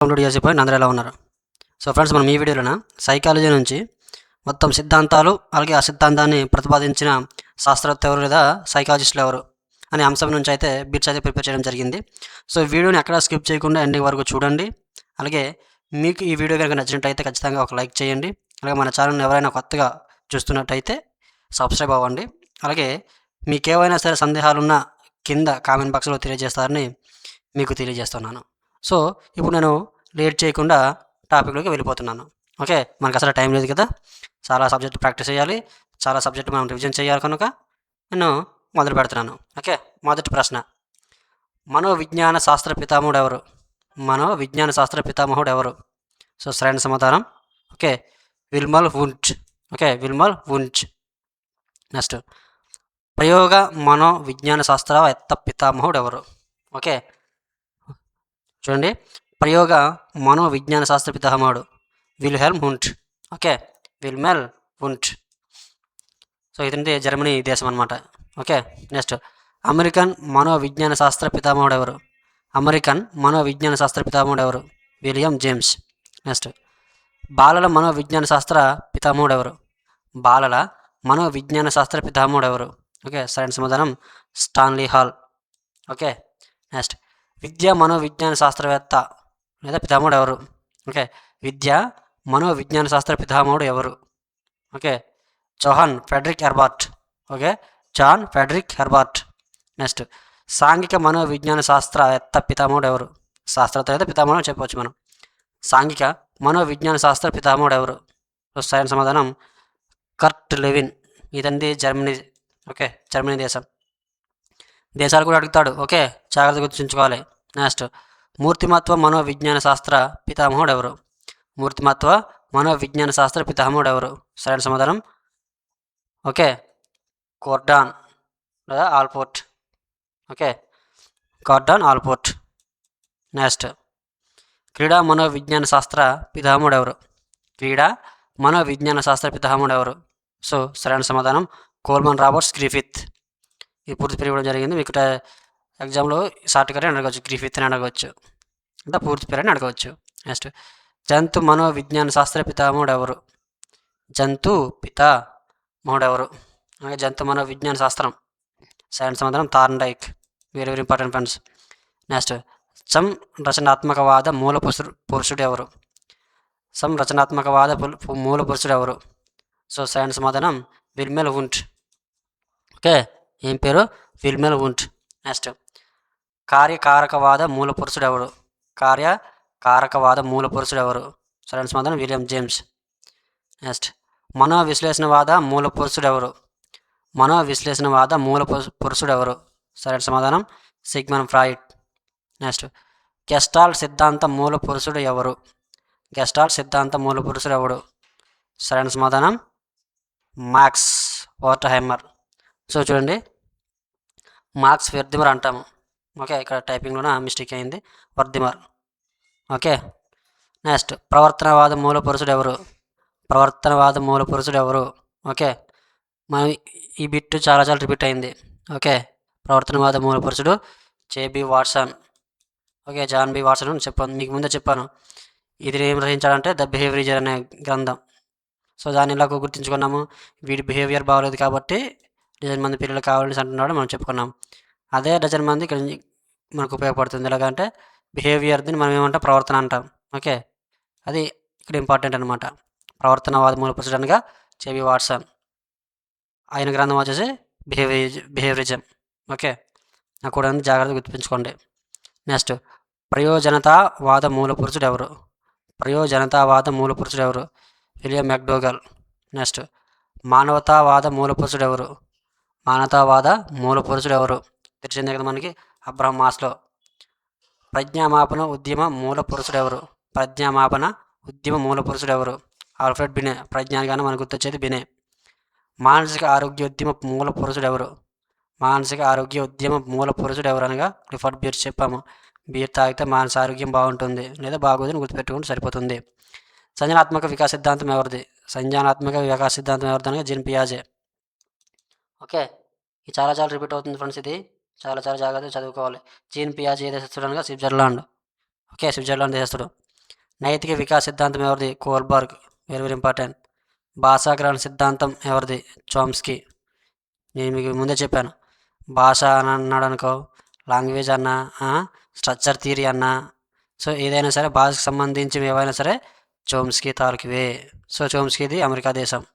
Download చేసిపోయి అందరూ ఎలా ఉన్నారు? సో ఫ్రెండ్స్ మనం ఈ వీడియోలోన? సైకాలజీ నుంచి మొత్తం సిద్ధాంతాలు అలాగే ఆ సిద్ధాంతాన్ని ప్రతిపాదించిన శాస్త్రవేత్త ఎవరు లేదా సైకాలజిస్టులు ఎవరు అనే అంశం నుంచి అయితే బిట్స్ అయితే ప్రిపేర్ చేయడం జరిగింది. సో వీడియోని ఎక్కడ స్కిప్ చేయకుండా ఎండింగ్ వరకు చూడండి. అలాగే మీకు ఈ వీడియో కనుక నచ్చినట్టయితే ఖచ్చితంగా ఒక లైక్ చేయండి. అలాగే మన ఛానల్ని ఎవరైనా కొత్తగా చూస్తున్నట్టయితే సబ్స్క్రైబ్ అవ్వండి. అలాగే మీకు ఏవైనా సరే సందేహాలున్నా కింద కామెంట్ బాక్స్లో తెలియజేస్తారని మీకు తెలియజేస్తున్నాను. సో ఇప్పుడు నేను లేట్ చేయకుండా టాపిక్లోకి వెళ్ళిపోతున్నాను. ఓకే? మనకు అసలు టైం లేదు కదా? చాలా సబ్జెక్ట్ ప్రాక్టీస్ చేయాలి. చాలా సబ్జెక్ట్ మనం రివిజన్ చేయాలి కనుక నేను మొదలు పెడుతున్నాను. ఓకే? మొదటి ప్రశ్న. మనోవిజ్ఞాన శాస్త్ర పితామహుడు ఎవరు? మనో విజ్ఞాన శాస్త్ర పితామహుడు ఎవరు? సో సరైన సమాధానం. Okay? Wilhelm Wundt. Okay? Wilhelm Wundt. Next. ప్రయోగ మనో విజ్ఞాన శాస్త్రవేత్త పితామహుడు ఎవరు? ఓకే? చూడండి. ప్రయోగ మనో విజ్ఞాన శాస్త్ర పితామహుడు Wilhelm Wundt. Okay. Wilhelm Wundt. So ఇదంటే జర్మనీ దేశం అనమాట ఓకే. నెక్స్ట్. అమెరికన్ మనో విజ్ఞాన శాస్త్ర పితామహుడు ఎవరు? అమెరికన్ మనో విజ్ఞాన శాస్త్ర పితామహుడు ఎవరు? William James. నెక్స్ట్. బాలల మనో విజ్ఞాన శాస్త్ర పితామహుడు ఎవరు? బాలల మనో విజ్ఞాన శాస్త్ర పితామహుడు ఎవరు? ఓకే. సరైన సమాధానం స్టాన్లీ హాల్. ఓకే. నెక్స్ట్. విద్య మనోవిజ్ఞాన శాస్త్రవేత్త లేదా పితామహుడు ఎవరు? ఓకే. విద్య మనో విజ్ఞాన శాస్త్ర పితామహుడు ఎవరు? Okay. Johann Friedrich Herbart. Okay. John Friedrich Herbart. Next. సాంఘిక మనో విజ్ఞాన శాస్త్రవేత్త పితామహుడు ఎవరు? శాస్త్రవేత్త పితామహుడు చెప్పవచ్చు మనం. సాంఘిక మనో విజ్ఞాన శాస్త్ర పితామహుడు ఎవరు? సరైన సమాధానం. కర్ట్ లెవిన్. ఇదండి జర్మనీ. ఓకే. జర్మనీ దేశం. దేశాలు కూడా అడుగుతాడు. ఓకే జాగ్రత్త గుర్తుంచుకోవాలి. నెక్స్ట్ మూర్తిమత్వ మనోవిజ్ఞాన శాస్త్ర పితామహుడు ఎవరు? మూర్తిమత్వ మనోవిజ్ఞాన శాస్త్ర పితామహుడు ఎవరు? సరైన సమాధానం? Okay Gordon. లేదా Allport. Okay Gordon Allport. Next క్రీడా మనోవిజ్ఞాన శాస్త్ర పితామహుడు ఎవరు? క్రీడా మనోవిజ్ఞాన శాస్త్ర పితామహుడు ఎవరు? సో సరైన సమాధానం. Coleman Roberts Griffith. ఇది పూర్తి పేరు జరిగింది. మీకు ఎగ్జామ్లో షార్ట్కట్ అని అడగవచ్చు విత్ అని అడగవచ్చు. అంటే పూర్తి పేరు అని అడగవచ్చు. నెక్స్ట్ జంతు మనోవిజ్ఞాన శాస్త్ర పితామహుడు ఎవరు జంతు పితామహుడు ఎవరు అలాగే జంతు మనోవిజ్ఞాన శాస్త్రం. సైన్స్ సమాధానం Thorndike very very important friends next సం రచనాత్మకవాద మూల పురుషుడు పురుషుడు ఎవరు సం రచనాత్మకవాద మూల పురుషుడు ఎవరు సో సైన్స్ మాధనం విల్మెల్ ఉంట్ ఓకే? ఏం పేరు? విల్మెల్ ఉంట్ నెక్స్ట్. కార్యకారకవాద మూల పురుషుడు ఎవరు కార్యకారకవాద మూల పురుషుడు ఎవరు సరైన సమాధానం విలియం జేమ్స్. నెక్స్ట్. మనో విశ్లేషణవాద మూల పురుషుడు ఎవరు మనో విశ్లేషణవాద మూల పురుష- పురుషుడు ఎవరు సరైన సమాధానం సిగ్మన్ ఫ్రాయిడ్. నెక్స్ట్. గెస్టాల్ సిద్ధాంత మూల పురుషుడు ఎవరు గెస్టాల్ సిద్ధాంత మూల పురుషుడు ఎవడు సరైన సమాధానం మార్క్స్ వాటర్హైమర్ సో చూడండి. మార్క్స్ వర్ధిమర్ అంటాము ఓకే ఇక్కడ టైపింగ్లో మిస్టేక్ అయింది. వర్దిమర్. ఓకే. నెక్స్ట్ ప్రవర్తనవాద మూల పురుషుడు ఎవరు? ప్రవర్తనవాద మూల పురుషుడు ఎవరు? ఓకే. మనం ఈ బిట్ చాలా చాలా రిపీట్ అయింది. ఓకే. ప్రవర్తనవాద మూల పురుషుడు J B Watson. Okay John B Watson అని చెప్పాను. మీకు ముందే చెప్పాను. ఇది ఏం రచించాలంటే ద బిహేవియర్ అనే గ్రంథం. సో దాన్ని ఇలాగ గుర్తుంచుకున్నాము. వీడి బిహేవియర్ బాగలేదు కాబట్టి డజన్ మంది పిల్లలు కావాలని అంటున్నాడు మనం చెప్పుకున్నాం. అదే డజన్ మంది ఇక్కడ నుంచి మనకు ఉపయోగపడుతుంది. ఎలాగంటే బిహేవియర్ని మనం ఏమంటాం? ప్రవర్తన అంటాం. ఓకే? అది ఇక్కడ ఇంపార్టెంట్ అనమాట ప్రవర్తనవాద మూల పురుషుడనగా చెవి వాట్సన్. ఆయన గ్రంథం వచ్చేసి బిహేవియర్ బిహేవియరిజం ఓకే? నాకు కూడా ఉంది, జాగ్రత్తగా గుర్తించుకోండి. నెక్స్ట్ ప్రయోజనతావాద మూల పురుషుడు ఎవరు? ప్రయోజనతావాద మూల పురుషుడు ఎవరు? విలియం మెక్డోగల్ నెక్స్ట్ మానవతావాద మూల పురుషుడు ఎవరు? మానవతావాద మూల పురుషుడు ఎవరు? తెలిసిందే కదా మనకి? Abraham Maslow. ప్రజ్ఞామాపన ఉద్యమ మూల పురుషుడు ఎవరు? ప్రజ్ఞామాపన ఉద్యమ మూల పురుషుడు ఎవరు? ఆల్ఫ్రెడ్ బినే. ప్రజ్ఞానిగానే మనకు గుర్తొచ్చేది బినే. మానసిక ఆరోగ్య ఉద్యమ మూల పురుషుడు ఎవరు? మానసిక ఆరోగ్య ఉద్యమ మూల పురుషుడు ఎవరు అనగా? రిఫర్డ్ బీర్ చెప్పాము. బీర్ తాగితే మానసిక ఆరోగ్యం బాగుంటుంది లేదా బాగోదని గుర్తుపెట్టుకుంటే సరిపోతుంది. సంజనాత్మక వికాస సిద్ధాంతం ఎవరిది? సంజనాత్మక వికాస సిద్ధాంతం ఎవరిది అనగా? జిన్ పియాజే. ఓకే? ఇది చాలా చాలా రిపీట్ అవుతుంది ఫ్రెండ్స్ ఇది. చాలా చాలా జాగ్రత్తగా చదువుకోవాలి. జీన్ పియాజీ ఏ దేశస్తుడు అనగా స్విట్జర్లాండ్. Okay Switzerland దేశస్తుడు. నైతిక వికాస సిద్ధాంతం ఎవరిది? Kohlberg very very important. భాషా గ్రహణ సిద్ధాంతం ఎవరిది? చోమ్స్కి. నేను మీకు ముందే చెప్పాను. భాష అని అన్నాడు అనుకో లాంగ్వేజ్ అన్నా స్ట్రక్చర్ థియరీ అన్నా సో ఏదైనా సరే భాషకు సంబంధించి ఏవైనా సరే చోమ్స్కీ తాలూకువే. సో చోమ్స్కీది అమెరికా దేశం.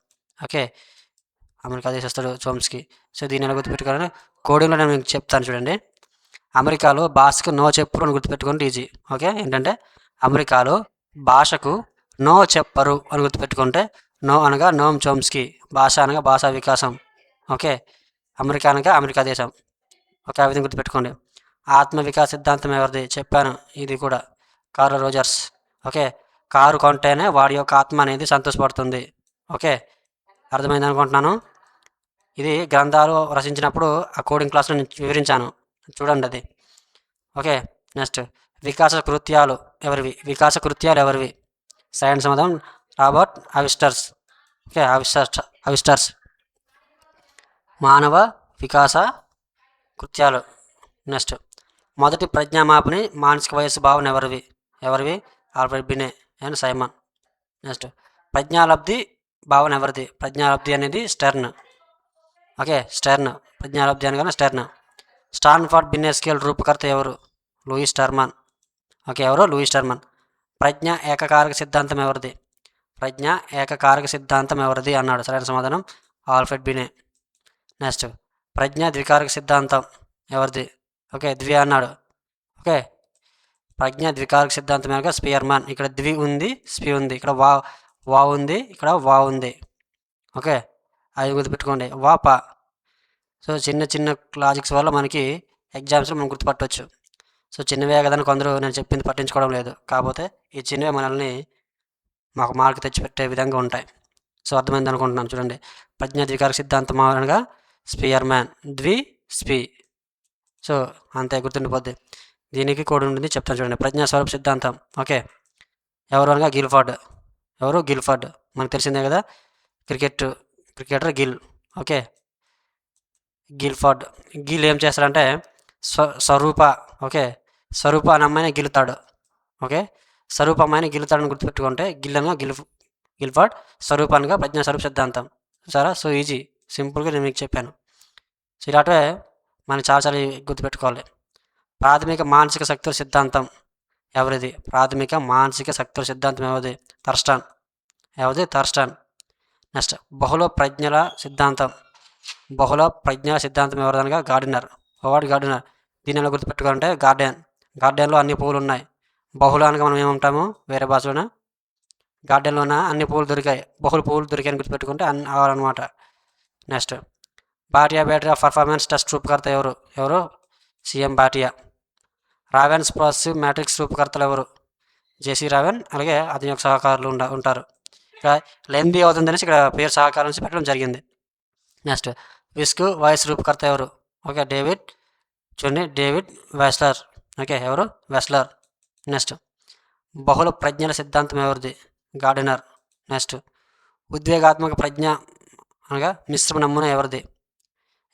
ఓకే? అమెరికా చేసేస్తాడు చోమ్స్కీ. సో దీన్ని ఎలా గుర్తుపెట్టుకోవాలని కోడింగ్లో నేను మీకు చెప్తాను చూడండి. అమెరికాలో భాషకు నో చెప్పరు అని గుర్తుపెట్టుకోండి ఈజీ. ఓకే? ఏంటంటే అమెరికాలో భాషకు నో చెప్పరు అని గుర్తుపెట్టుకుంటే నో అనగా నోమ్ చోమ్స్కి భాష అనగా భాషా వికాసం. ఓకే? అమెరికా అనగా అమెరికా దేశం. ఓకే? ఆ విధంగా గుర్తుపెట్టుకోండి. ఆత్మ వికాస సిద్ధాంతం ఎవరిది? చెప్పాను. ఇది కూడా. Carl Rogers. ఓకే? కారు కొంటేనే వాడి యొక్క ఆత్మ అనేది సంతోషపడుతుంది. ఓకే? అర్థమైంది అనుకుంటున్నాను? ఇది గ్రంథాలు రచించినప్పుడు ఆ కోడింగ్ క్లాస్లో నేను వివరించాను. చూడండి అది. ఓకే నెక్స్ట్ వికాస కృత్యాలు ఎవరివి? వికాస కృత్యాలు ఎవరివి? సైన్స్ సమాధానం రాబర్ట్ అవిస్టర్స్ ఓకే అవిస్టర్స్ అవిస్టర్స్ మానవ వికాస కృత్యాలు. నెక్స్ట్ మొదటి ప్రజ్ఞామాపిని మానసిక వయస్సు భావన ఎవరివి? ఎవరివి? Alfred Binet and Simon. Next ప్రజ్ఞాలబ్ధి భావన ఎవరిది? ప్రజ్ఞాలబ్ధి అనేది స్టెర్న్. Okay Stern. ప్రజ్ఞాలబ్ధి అనగానే స్టెర్న్. స్టాన్ఫర్డ్ బిన్నెస్కేల్ రూపకర్త ఎవరు? లూయిస్ టర్మన్ ఓకే ఎవరు? లూయిస్ టర్మన్ ప్రజ్ఞ ఏకకారక సిద్ధాంతం ఎవరిది? ప్రజ్ఞ ఏకకారక సిద్ధాంతం ఎవరిది? అన్నాడు. సరైన సమాధానం? ఆల్ఫ్రెడ్ బినే. నెక్స్ట్. ప్రజ్ఞ ద్వికారక సిద్ధాంతం ఎవరిది? ఓకే ద్వి అన్నాడు. ఓకే. ప్రజ్ఞ ద్వికారక సిద్ధాంతం అనగా స్పియర్మాన్. ఇక్కడ ద్వి ఉంది స్పి ఉంది. ఇక్కడ వా వా ఉంది ఇక్కడ వా ఉంది. ఓకే. అది గుర్తుపెట్టుకోండి. వాప. సో చిన్న చిన్న లాజిక్స్ వల్ల మనకి ఎగ్జామ్స్లో మనం గుర్తుపట్టవచ్చు సో చిన్నవే కదని కొందరు నేను చెప్పింది పట్టించుకోవడం లేదు. కాకపోతే ఈ చిన్నవే మనల్ని మాకు మార్క్ తెచ్చిపెట్టే విధంగా ఉంటాయి. సో అర్థమైంది అనుకుంటున్నాను చూడండి. ప్రజ్ఞ ద్వికార సిద్ధాంతం అనగా స్పియర్ మ్యాన్ ద్వి స్పి. సో అంతే గుర్తుండిపోద్ది. దీనికి కూడా ఉంటుంది. చెప్తాను చూడండి. ప్రజ్ఞా స్వరూప సిద్ధాంతం. ఓకే. ఎవరు అనగా గిల్ఫర్డ్. ఎవరు? గిల్ఫర్డ్. మనకు తెలిసిందే కదా. Cricket cricketer Gill. Okay. Guilford Gill ఏం చేస్తాడంటే స్వ స్వరూప ఓకే. స్వరూప అనే అమ్మాయిని గిలుతాడు ఓకే. స్వరూప అమ్మాయిని గిలుతాడని గుర్తుపెట్టుకుంటే గిల్లనుగా అనగా గిల్ గిల్ఫర్డ్ స్వరూప ప్రజ్ఞా స్వరూప సిద్ధాంతం. సరే సో ఈజీ. సింపుల్గా నేను మీకు చెప్పాను. సో ఇలాంటివే మనం చాలా చాలా గుర్తుపెట్టుకోవాలి. ప్రాథమిక మానసిక శక్తుల సిద్ధాంతం ఎవరిది? ప్రాథమిక మానసిక శక్తుల సిద్ధాంతం ఎవరిది? థర్స్టాన్ ఎవరిది? థర్స్టాన్ నెక్స్ట్ బహుళ ప్రజ్ఞల సిద్ధాంతం. బహుళ ప్రజ్ఞల సిద్ధాంతం ఎవరిదనగా గార్డెనర్. Howard gardener. దీని ఎలా గుర్తుపెట్టుకోవాలంటే గార్డెన్. గార్డెన్లో అన్ని పువ్వులు ఉన్నాయి. బహుళ అనగా మనం ఏమంటాము వేరే భాషలోన? గార్డెన్లోన? అన్ని పువ్వులు దొరికాయి. బహుళ పువ్వులు దొరికాయని గుర్తుపెట్టుకుంటే అన్ని అవ్వాలన్నమాట next Bhatia battery of performance test రూపకర్త ఎవరు? ఎవరు? C M Bhatia. Raven's progressive matrices రూపకర్తలు ఎవరు? జేసీ రావెన్ అలాగే అతని యొక్క సహకారులు ఉండ ఉంటారు. ఇక్కడ లెంది అవుతుందనేసి ఇక్కడ పేరు సహకారం పెట్టడం జరిగింది. నెక్స్ట్ విస్క్ వాయిస్ రూపకర్త ఎవరు? Okay David. చూడండి డేవిడ్ వెస్లర్. ఓకే ఎవరు? వెస్లర్. నెక్స్ట్ బహుళ ప్రజ్ఞల సిద్ధాంతం ఎవరిది? గార్డెనర్. నెక్స్ట్ ఉద్వేగాత్మక ప్రజ్ఞ అనగా మిశ్రమ నమూనా ఎవరిది?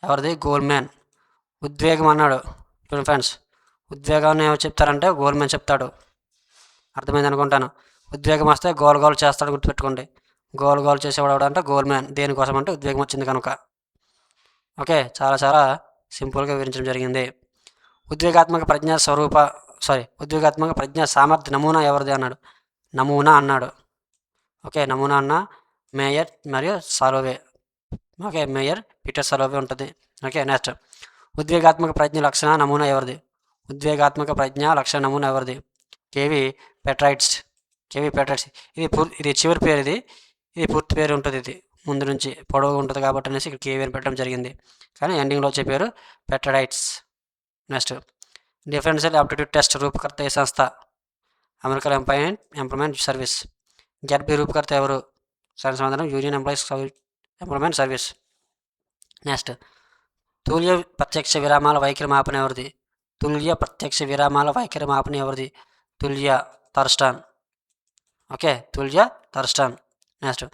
ఎవరిది? గోల్మ్యాన్ ఉద్వేగం అన్నాడు. చూడండి ఫ్రెండ్స్ ఉద్వేగాన్ని ఏమో చెప్తారంటే గోల్మ్యాన్ చెప్తాడు. అర్థమైంది అనుకుంటాను. ఉద్వేగం వస్తే గోల్ గోల్ చేస్తాడు గుర్తుపెట్టుకోండి. గోల్ గోల్ చేసేవాడు అంటే అంటే గోల్మ్యాన్ దేనికోసం అంటే ఉద్వేగం వచ్చింది కనుక. ఓకే? చాలా చాలా సింపుల్గా వివరించడం జరిగింది. ఉద్వేగాత్మక ప్రజ్ఞ స్వరూప సారీ ఉద్వేగాత్మక ప్రజ్ఞ సామర్థ్య నమూనా ఎవరిది అన్నాడు? నమూనా అన్నాడు. ఓకే? నమూనా అన్న మేయర్ మరియు Salovey. Okay? Mayer Peter Salovey ఉంటుంది. ఓకే? నెక్స్ట్. ఉద్వేగాత్మక ప్రజ్ఞ లక్షణ నమూనా ఎవరిది? ఉద్వేగాత్మక ప్రజ్ఞ లక్షణ నమూనా ఎవరిది? కేవి పెట్రైట్స్. కేవీ పెట్రైట్స్ ఇది ఇది చివరి పేరు ఇది. ఇది పూర్తి పేరు ఉంటుంది ఇది. ముందు నుంచి పొడవుగా ఉంటుంది కాబట్టి అనేసి ఇక్కడ కేవీ అని పెట్టడం జరిగింది. కానీ ఎండింగ్లో వచ్చే పేరు Petrides next. Differential aptitude test రూపకర్త ఈ సంస్థ? American employment employment service. GATB రూపకర్త ఎవరు? సరైన సమాధానం union employees employment service. Next. తుల్య ప్రత్యక్ష విరామాల వైఖరి మాపన ఎవరిది? తుల్య ప్రత్యక్ష విరామాల వైఖరి మాపన ఎవరిది? తుల్య తర్స్టాన్. ఓకే తుల్య థర్స్టాన్. నెక్స్ట్.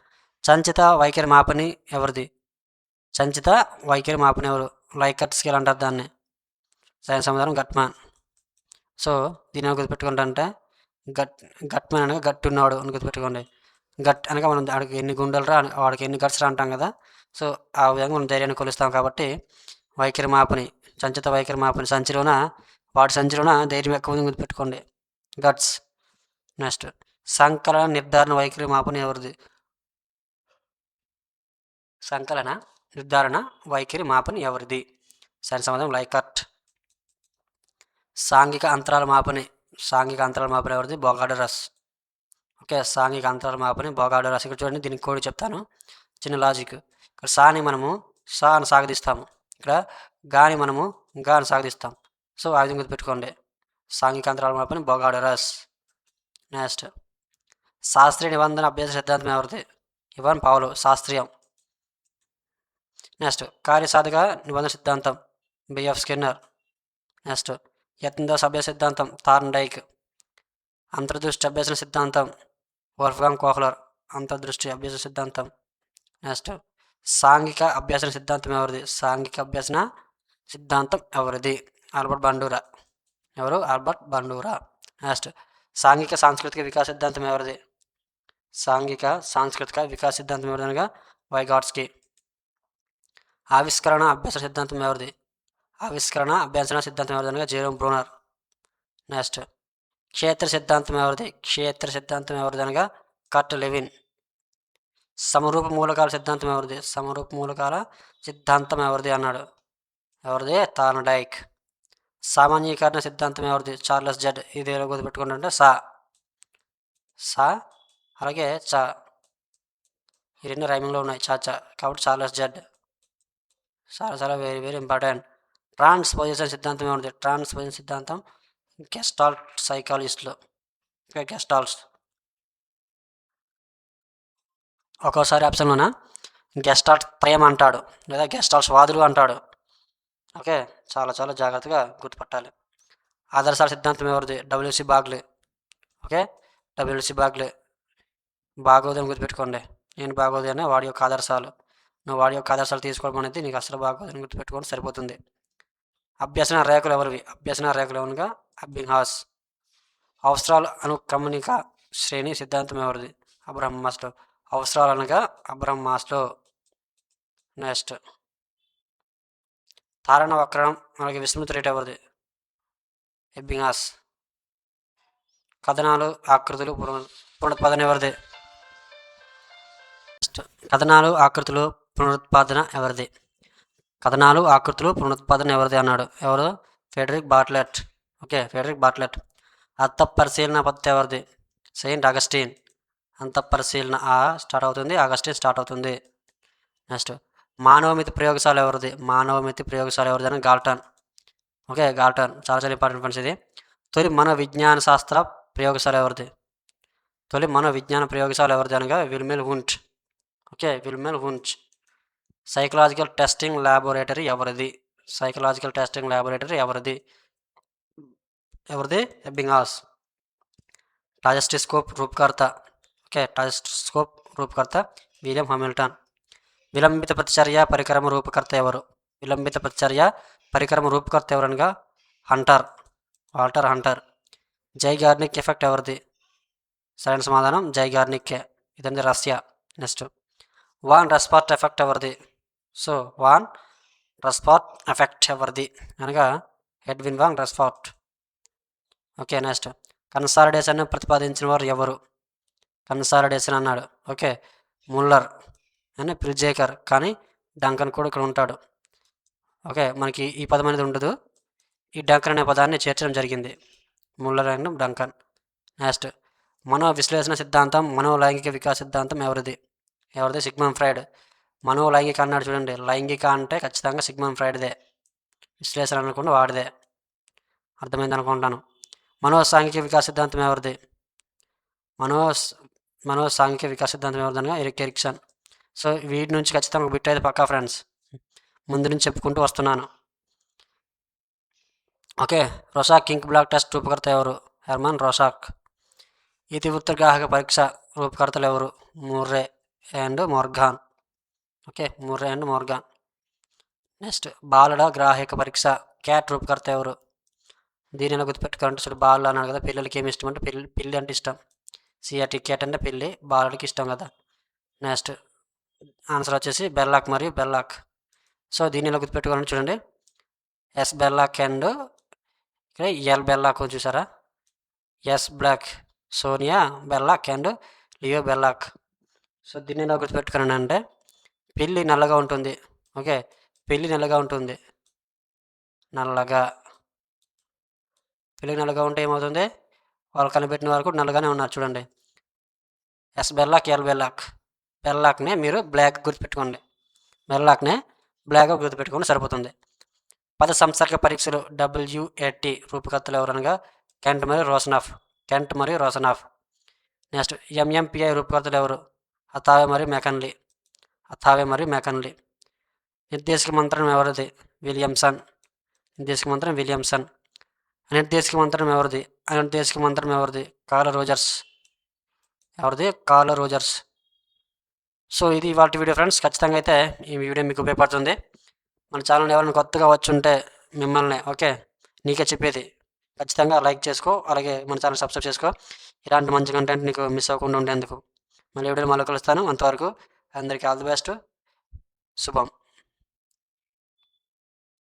సంచిత వైఖరి మాపని ఎవరిది? సంచిత వైఖరి మాపని ఎవరు? లైకట్ స్కేల్ అంటారు దాన్ని. సరైన సమాధానం గట్మాన్. సో దీని గుర్తుపెట్టుకుంటే గట్ గట్మెన్ అనగా గట్టి ఉన్నాడు అని గుర్తుపెట్టుకోండి. గట్ అనగా మనం వాడికి ఎన్ని గుండెలు రా వాడికి ఎన్ని గట్స్ రా అంటాం కదా. సో ఆ విధంగా మనం ధైర్యాన్ని కొలుస్తాం కాబట్టి వైఖరి మాపని సంచిత వైఖరి మాపని సంచిలోన వాడి సంచిలోన ధైర్యం ఎక్కువ గుర్తుపెట్టుకోండి. గట్స్. నెక్స్ట్. సంకలన నిర్ధారణ వైఖరి మాపన ఎవరిది? సంకలన నిర్ధారణ వైఖరి మాపని ఎవరిది? సరి సమాధానం లైకట్ సాంఘిక అంతరాల మాపని సాంఘిక అంతరాల మాపన ఎవరిది? బొగాడరస్ ఓకే సాంఘిక అంతరాల మాపని బొగాడరస్ ఇక్కడ చూడండి దీనికి కూడా చెప్తాను. చిన్న లాజిక్. ఇక్కడ సాని మనము సా అని సాగదీస్తాము. ఇక్కడ గాని మనము గా అని సాగదీస్తాం. సో ఆ విధంగా గుర్తుపెట్టుకోండి. సాంఘిక అంతరాల మాపని బొగాడరస్ నెక్స్ట్. శాస్త్రీయ నిబంధన అభ్యాస సిద్ధాంతం ఎవరిది? ఇవన్ పావులు శాస్త్రీయం. నెక్స్ట్ కార్యసాధక నిబంధన సిద్ధాంతం బిఎఫ్ స్కిన్నర్. నెక్స్ట్ యత్నద అభ్యాస సిద్ధాంతం తార్న్ డైక్. అంతర్దృష్టి అభ్యసన సిద్ధాంతం వర్ఫ్గాంగ్ కోహ్లర్. అంతర్దృష్టి అభ్యాస సిద్ధాంతం. నెక్స్ట్ సాంఘిక అభ్యసన సిద్ధాంతం ఎవరిది? సాంఘిక అభ్యసన సిద్ధాంతం ఎవరిది? Albert Bandura. ఎవరు? Albert Bandura. నెక్స్ట్ సాంఘిక సాంస్కృతిక వికాస సిద్ధాంతం ఎవరిది? సాంఘిక సాంస్కృతిక వికాస సిద్ధాంతం ఎవరిదనగా వైగాట్స్కి ఆవిష్కరణ అభ్యాస సిద్ధాంతం ఎవరిది? ఆవిష్కరణ అభ్యసన సిద్ధాంతం ఎవరిదనగా జేరోమ్ బ్రూనర్. నెక్స్ట్. క్షేత్ర సిద్ధాంతం ఎవరిది? క్షేత్ర సిద్ధాంతం ఎవరిది అనగా కట్ లెవిన్. సమరూప మూలకాల సిద్ధాంతం ఎవరిది? సమరూప మూలకాల సిద్ధాంతం ఎవరిది అన్నాడు. ఎవరిది? తాన డైక్. సామాన్యీకరణ సిద్ధాంతం ఎవరిది? Charles Judd. ఇది గుర్తుపెట్టుకుంటుంటే సా. సా అలాగే చా ఈ రెండు రైమింగ్లో ఉన్నాయి. చా చా కాబట్టి చాలా జడ్. చాలా చాలా వెరీ వెరీ ఇంపార్టెంట్ ట్రాన్స్పోజిషన్ సిద్ధాంతం ఏముంది? ట్రాన్స్పోజిషన్ సిద్ధాంతం గెస్టాల్ట్ సైకాలజిస్ట్లో గెస్టాల్స్ ఒక్కోసారి ఆప్షన్లోన గెస్టాల్ట్ ప్రేమ అంటాడు. లేదా గెస్టాల్స్ వాదులు అంటాడు. ఓకే చాలా చాలా జాగ్రత్తగా గుర్తుపట్టాలి. ఆదర్శాల సిద్ధాంతం ఎవరిది? W C Bagley okay W C Bagley బాగోదని గుర్తుపెట్టుకోండి. నేను బాగోదు వాడి యొక్క ఆదర్శాలు. నువ్వు వాడి యొక్క ఆదర్శాలు తీసుకోవడం అనేది నీకు అసలు బాగోదని గుర్తుపెట్టుకోవడం సరిపోతుంది. అభ్యసన రేఖలు ఎవరివి? అభ్యసన రేఖలు అనగా అబ్బింగ్హాస్ అవసరాలు అనుక్రమణిక శ్రేణి సిద్ధాంతం ఎవరిది? అబ్రహం మాస్లో అవసరాలు అనగా అబ్రహం మాస్లో నెక్స్ట్. తారణ వక్రం మనకి విస్మృతి రేట్ ఎవరిది? ఎబ్బింగ్హాస్ కథనాలు ఆకృతులు పునర్- పునరుత్పాదన ఎవరిది? కథనాలు ఆకృతులు పునరుత్పాదన ఎవరిది? కథనాలు ఆకృతులు పునరుత్పాదన ఎవరిది అన్నాడు. ఎవరు? Frederic Bartlett. Okay Frederic Bartlett. అర్థ పరిశీలన పద్ధతి ఎవరిది? Saint Augustine. అంత పరిశీలన ఆ స్టార్ట్ అవుతుంది. అగస్టీన్ స్టార్ట్ అవుతుంది. నెక్స్ట్. మానవమితి ప్రయోగశాల ఎవరిది? మానవమితి ప్రయోగశాల ఎవరిది అని గాల్టన్. Okay Galton. చాలా చాలా ఇంపార్టెంట్ ఫ్రెండ్స్ ఇది. తొలి మన విజ్ఞాన శాస్త్ర ప్రయోగశాల ఎవరిది? తొలి మన విజ్ఞాన ప్రయోగశాల ఎవరిది అనగా Wilhelm Wundt okay Wilhelm Wundt psychological testing laboratory ఎవరిది? సైకలాజికల్ టెస్టింగ్ ల్యాబొరేటరీ ఎవరిది? ఎవరిది? ఎబ్బింగాస్ టాజెస్టిస్కోప్ రూపకర్త. ఓకే టాజెస్టిస్కోప్ రూపకర్త విలియం హామిల్టన్ విలంబిత ప్రతిచర్య పరికరమ రూపకర్త ఎవరు? విలంబిత ప్రతిచర్య పరికరమ రూపకర్త ఎవరనగా? Hunter Walter Hunter Zeigarnik effect ఎవరిది? సరైన సమాధానం జైగార్నిక్కే ఇదండి రష్యా. నెక్స్ట్ వాన్ రెస్పాట్ ఎఫెక్ట్ ఎవరిది సో వాన్ రెస్పాట్ ఎఫెక్ట్ ఎవరిది అనగా ఎడ్విన్ వాంగ్ రెస్పాట్ ఓకే నెక్స్ట్ కన్సాలిడేషన్ ప్రతిపాదించిన వారు ఎవరు? కన్సాలిడేషన్ అన్నాడు. ఓకే ముల్లర్ అని ప్రిజేకర్ కానీ డంకన్ కూడా ఇక్కడ ఉంటాడు. ఓకే మనకి ఈ పదం అనేది ఉండదు. ఈ డంకన్ అనే పదాన్ని చేర్చడం జరిగింది. ముల్లర్ అండ్ డంకన్ నెక్స్ట్ మనో విశ్లేషణ సిద్ధాంతం మనో లైంగిక వికాస సిద్ధాంతం ఎవరిది? ఎవరిది సిగ్మన్ ఫ్రైడ్? మనో లైంగిక అన్నాడు చూడండి. లైంగిక అంటే ఖచ్చితంగా సిగ్మన్ ఫ్రైడ్దే. విశ్లేషణ అనుకుంటే వాడిదే. అర్థమైంది అనుకుంటాను. మనో సాంఘిక వికాస సిద్ధాంతం ఎవరిది? మనో మనో సాంఘిక వికాస సిద్ధాంతం ఎవరిది అనగా ఎరిక్ ఎరిక్సన్. సో వీటి నుంచి ఖచ్చితంగా బిట్ అయితే పక్కా ఫ్రెండ్స్. ముందు నుంచి చెప్పుకుంటూ వస్తున్నాను. ఓకే. రోసాక్ కింక్ బ్లాక్ టెస్ట్ రూపకర్త ఎవరు? Hermann Rorschach. ఇతివృత్త గ్రాహక పరీక్ష రూపకర్తలు ఎవరు? Murray. And Morgan okay Murray and Morgan next బాలడ గ్రాహక పరీక్ష క్యాట్ రూపకర్త ఎవరు దీనిని ఎలా గుర్తుపెట్టుకోవాలంటే చూడు బాలు అన్నారు కదా పిల్లలకి ఏమి ఇష్టం అంటే పిల్లి పిల్లి అంటే ఇష్టం సిఆర్టీ క్యాట్ అంటే పిల్లి బాలుడికి ఇష్టం కదా నెక్స్ట్ ఆన్సర్ వచ్చేసి బెల్లాక్ మరియు బెల్లాక్ సో దీనిలో ఎలా గుర్తుపెట్టుకోవాలని చూడండి. ఎస్ బెల్లాక్ అండ్ ఇక్కడ ఎల్ బెల్లాక్ చూసారా? S Bellak Sonia Bellak and Leo Bellak so దీన్ని ఎలా గుర్తుపెట్టుకున్నాను అంటే పిల్లి నల్లగా ఉంటుంది. ఓకే? పిల్లి నల్లగా ఉంటుంది. నల్లగా. పిల్లి నల్లగా ఉంటే ఏమవుతుంది? వాళ్ళు కనిపెట్టిన వరకు నల్లగానే ఉన్నారు చూడండి. S Bellak L Bellak. బెల్లాక్నే మీరు బ్లాక్ గుర్తుపెట్టుకోండి. బెల్లాక్నే బ్లాక్ గుర్తుపెట్టుకోండి సరిపోతుంది. పద సంసర్గ పరీక్షలు. డబ్ల్యూఏటి రూపకర్తలు ఎవరనగా? కెంట్ మరియు రోషనాఫ్. కెంట్ మరియు రోషనాఫ్. నెక్స్ట్ ఎంఎంపిఐ రూపకర్తలు ఎవరు? అతావే మరియు మెకన్లీ. అతావే మరియు మెకన్లీ. నిర్దేశక మంత్రం ఎవరిది? విలియమ్సన్. నిర్దేశక మంత్రం విలియమ్సన్. అనిర్దేశక మంత్రం ఎవరిది? అనిర్దేశక మంత్రం ఎవరిది? కాల రోజర్స్. ఎవరిది? కాల రోజర్స్. సో ఇది ఇవాళ వీడియో ఫ్రెండ్స్. ఖచ్చితంగా అయితే ఈ వీడియో మీకు ఉపయోగపడుతుంది. మన ఛానల్ ఎవరైనా కొత్తగా వచ్చి ఉంటే మిమ్మల్ని ఓకే? నీకే చెప్పేది. ఖచ్చితంగా లైక్ చేసుకో అలాగే మన ఛానల్ సబ్స్క్రైబ్ చేసుకో. ఇలాంటి మంచి కంటెంట్ నీకు మిస్ అవ్వకుండా ఉండేందుకు. మళ్ళీ వీడియో మళ్ళీ కలుస్తాను. అంతవరకు అందరికీ ఆల్ ది బెస్ట్. శుభం.